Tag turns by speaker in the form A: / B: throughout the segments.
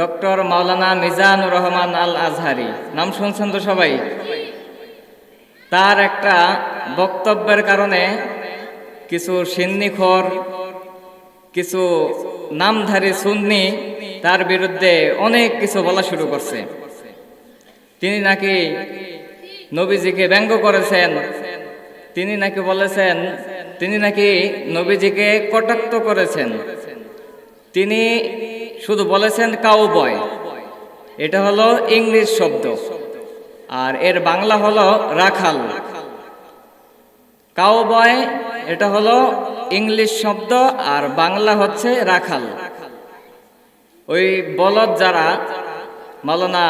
A: Doctor মাওলানা মিজানুর রহমান আল আজহারি নাম শুনছেন তো সবাই? তার একটা বক্তব্যের কারণে কিছু সিন্নিখর, কিছু নামধারী সুন্নি তার বিরুদ্ধে অনেক কিছু বলা শুরু করছে। তিনি নাকি নবীজিকে ব্যঙ্গ করেছেন, তিনি নাকি বলেছেন, তিনি নাকি নবীজিকে কটাক্ত করেছেন। তিনি শুধু বলেছেন কাউবয় এটা হলো ইংলিশ শব্দ। আর এর বাংলা হলো রাখাল। কাউবয় এটা হলো ইংলিশ শব্দ আর বাংলা হচ্ছে রাখাল। ওই বলদ যারা মালানা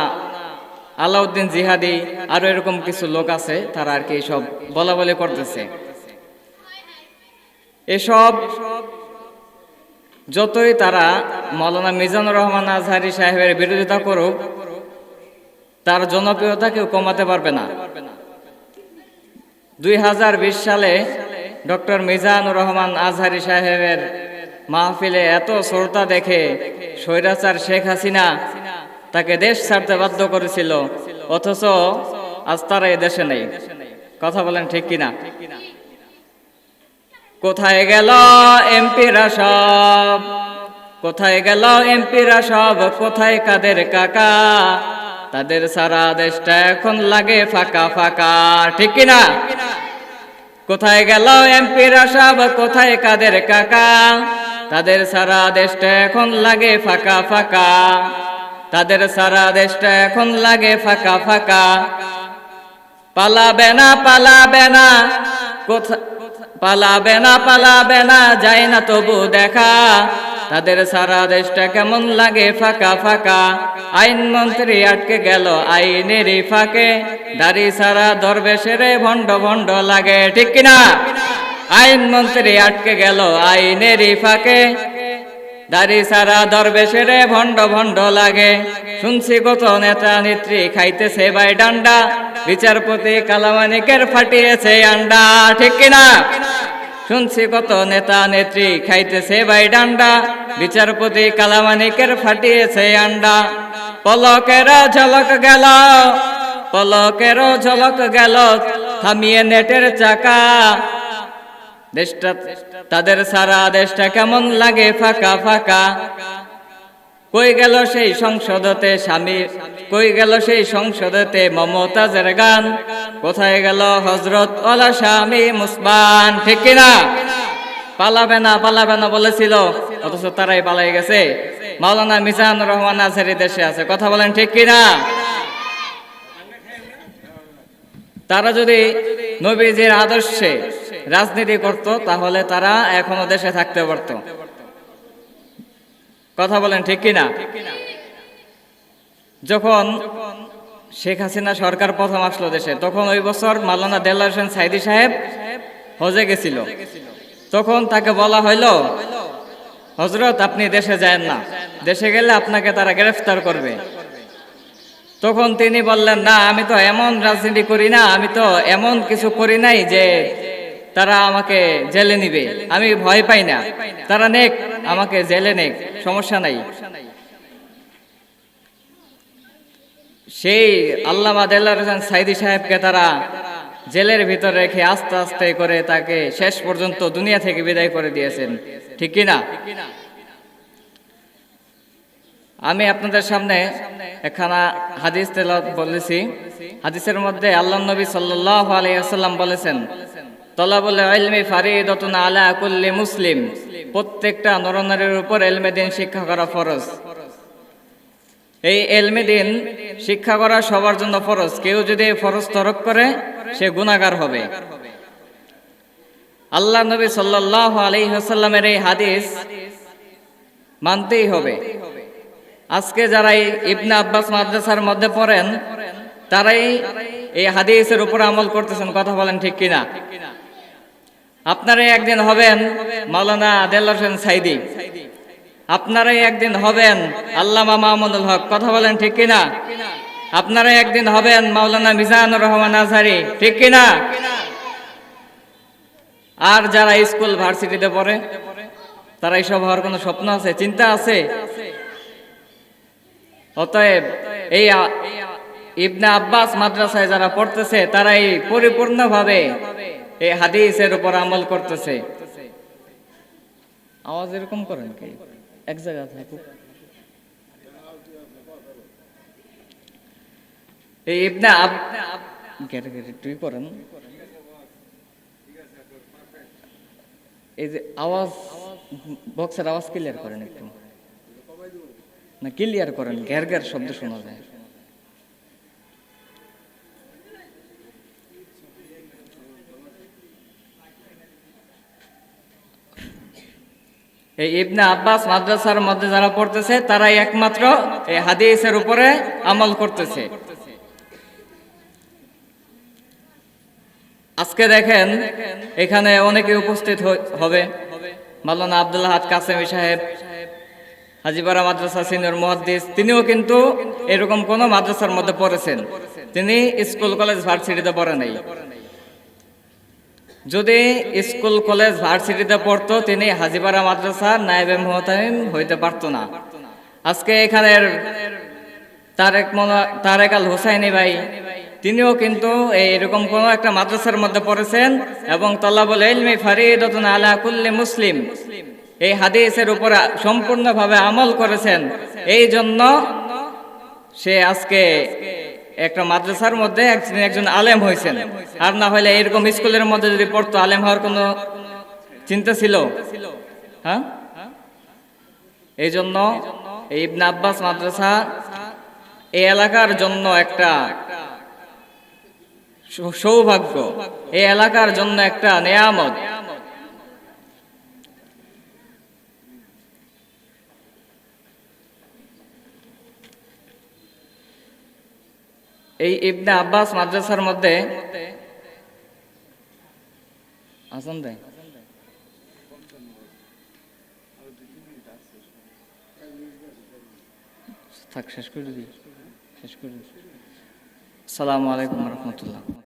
A: আলাউদ্দিন জিহাদি, আরও এরকম কিছু লোক আছে, তারা আর কি সব বলা বলি করতেছে। এসব, যতই তারা মৌলানা মিজানুর রহমান আজহারি সাহেবের বিরোধিতা করুক, তার জনপ্রিয়তা কেউ কমাতে পারবে না। দুই হাজার বিশ সালে ডক্টর মিজানুর রহমান আজহারি সাহেবের মাহফিলে এত শ্রোতা দেখে স্বৈরাচার শেখ হাসিনা তাকে দেশ ছাড়তে বাধ্য করেছিল, অথচ আজ তারা দেশে নেই। কথা বলেন ঠিক কিনা? কোথায় গেল এমপিরা সব কোথায় গেল এমপিরা সব? কোথায় কাদের কাকা? তাদের সারা দেশটা এখন লাগে ফাঁকা ফাঁকা, ঠিক কিনা? কোথায় গেল এমপিরা সব? কোথায় কাদের কাকা? তাদের সারা দেশটা এখন লাগে ফাঁকা ফাঁকা, তাদের সারা দেশটা এখন লাগে ফাঁকা ফাঁকা। পালাবে না পালাবে না, কোথা, পালাবে না পালাবে না, যায় না তবু দেখা। তাদের সারা দেশটা কেমন লাগে ফাঁকা ফাঁকা? আইন মন্ত্রী আটকে গেল আইনের ফাঁকে। দাড়ি সারা দরবেশেরে ভণ্ড ভণ্ড লাগে, ঠিক কিনা? আইন মন্ত্রী আটকে গেল আইনের ফাঁকে। দাড়ি সারা দরবেশেরে ভণ্ড ভণ্ড লাগে। শুনছি কত নেতা নেত্রী খাইতেছে বাই ডান্ডা। বিচারপতি কালামানিকের ফাটিয়েছে আন্ডা, ঠিক কিনা? শুনছি কত নেতা নেত্রী খাইতেছে বাই ডান্ডা। বিচারপতি কালামানিকের ফাটিয়েছে আন্ডা। পলকের ঝলক গেল, পলকের ঝলক গেল, থামিয়ে নেটের চাকা। দেশটা তাদের সারা দেশটা কেমন লাগে ফাঁকা ফাঁকা। কই গেল সেই সংসদতে স্বামী? কই গেল সেই সংসদতে মমতাজের গান? কোথায় গেল হজরত ওলা স্বামী মুসবান? ঠিক কিনা? পালাবে না পালাবে না বলেছিল। অথচ তারাই পালাই গেছে। মাওলানা মিজান রহমান আজহারি দেশে আছে। কথা বলেন ঠিক কিনা? তারা যদি নবীজির আদর্শে রাজনীতি করত, তাহলে তারা এখনও দেশে থাকতে পারত। কথা বলেন ঠিক কিনা? যখন শেখ হাসিনা সরকার প্রথম আসলো দেশে, তখন ওই বছর মালানা দেল্লা হোসেন সাইদি সাহেব হজে গেছিল। তখন তাকে বলা হইল হজরত আপনি দেশে যায় না। দেশে গেলে আপনাকে তারা গ্রেফতার করবে। তখন তিনি বললেন, না, আমি তো এমন রাজনীতি করি না, আমি তো এমন কিছু করি নাই যে তারা আমাকে জেলে নিবে। আমি ভয় পাই না। তারা নেক, আমাকে জেলে নেক, সমস্যা নাই। সেই হোসেন সাইদি সাহেবকে তারা জেলের ভিতর রেখে আস্তে আস্তে করে তাকে শেষ পর্যন্ত দুনিয়া থেকে বিদায় করে দিয়েছেন। ঠিক কি না? আমি আপনাদের সামনে একখানা হাদিস তেলাওয়াত বলেছি হাদিসের মধ্যে আল্লাহ নবী আলাইহি ওয়াসাল্লাম বলেছেন আলা মুসলিম। প্রত্যেকটা নরনারীর উপর এলমে দিন শিক্ষা করা ফরজ। এই এলমে দিন শিক্ষা করা সবার জন্য ফরজ। কেউ যদি ফরজ তরক করে, সে গুনাহগার হবে। আল্লাহ নবী সাল্লাল্লাহু আলাইহি ওয়াসাল্লামের এই হাদিস মানতেই হবে। আজকে যারা ইবনে আব্বাস মাদ্রাসার মধ্যে পড়েন, তারাই এই হাদিসের উপর আমল করতেছেন। কথা বলেন ঠিক কিনা? আপনারাই একদিন হবেন মাওলানা আদেল হোসেন সাইদি। আপনারাই একদিন হবেন আল্লামা মাহমুদুল হক। কথা বলেন ঠিক কিনা? আপনারাই একদিন হবেন মাওলানা মিজানুর রহমান আজহারি। ঠিক কিনা? আর যারা স্কুল, ভার্সিটিতে পড়ে, তারা এইসব হওয়ার কোনো স্বপ্ন আছে? চিন্তা আছে? অতএব এই ইবনে আব্বাস মাদ্রাসায় যারা পড়তেছে তারা এই পরিপূর্ণভাবে এই হাদিসের উপর আমল করতেছে। আওয়াজ এরকম করেন কি? এক জায়গা থাকুক। এই ইবনে আব গেরে গেরে তুই করেন। এই যে আওয়াজ, বক্সের আওয়াজ ক্লিয়ার করেন একটু। না ক্লিয়ার করেন, ঘের ঘের শব্দ শোনা যায়। এই ইবনে আব্বাস মাদ্রাসার মধ্যে যারা পড়তেছে, তারাই একমাত্র এই হাদিসের উপরে আমল করতেছে। আজকে দেখেন, এখানে অনেকে উপস্থিত হবে। মাওলানা আব্দুল্লাহ হাত কাসেমি সাহেব, হাজিপাড়া মাদ্রাসা সিনিয়র মুহাদ্দিস, তিনিও কিন্তু এরকম কোন মাদ্রাসার মধ্যে পড়েছেন। তিনি স্কুল, কলেজ, ভার্সিটিতে পড়ে নাই। যদি স্কুল, কলেজ, ভার্সিটিতে পড়তো, তিনি হাজিপাড়া মাদ্রাসা নায়েবে মোহতামিম হইতে পারতো না। আজকে এখানের তারেক তারেক আল হোসাইনি ভাই, তিনিও কিন্তু এরকম কোন একটা মাদ্রাসার মধ্যে পড়েছেন এবং তল্লাবুল ইলমি ফারিদাতুন আলা কুল্লি মুসলিম। এই হাদিসের উপর সম্পূর্ণভাবে আমল করেছেন। এই জন্য সে আজকে একটা মাদ্রাসার মধ্যে একজন আলেম হয়েছেন। আর না হলে এরকম স্কুলের মধ্যে যদি পড়তো, আলেম হওয়ার কোনো চিন্তা ছিল? হ্যাঁ? এই জন্য ইবনে আব্বাস মাদ্রাসা এই এলাকার জন্য একটা সৌভাগ্য। এই এলাকার জন্য একটা নেয়ামত। এই ইবনে আব্বাস মাদ্রাসার মধ্যে আসন দেয়। থাক, শেষ করে দিই। শেষ করে দিই। আসসালামু আলাইকুম রহমতুল্লাহ।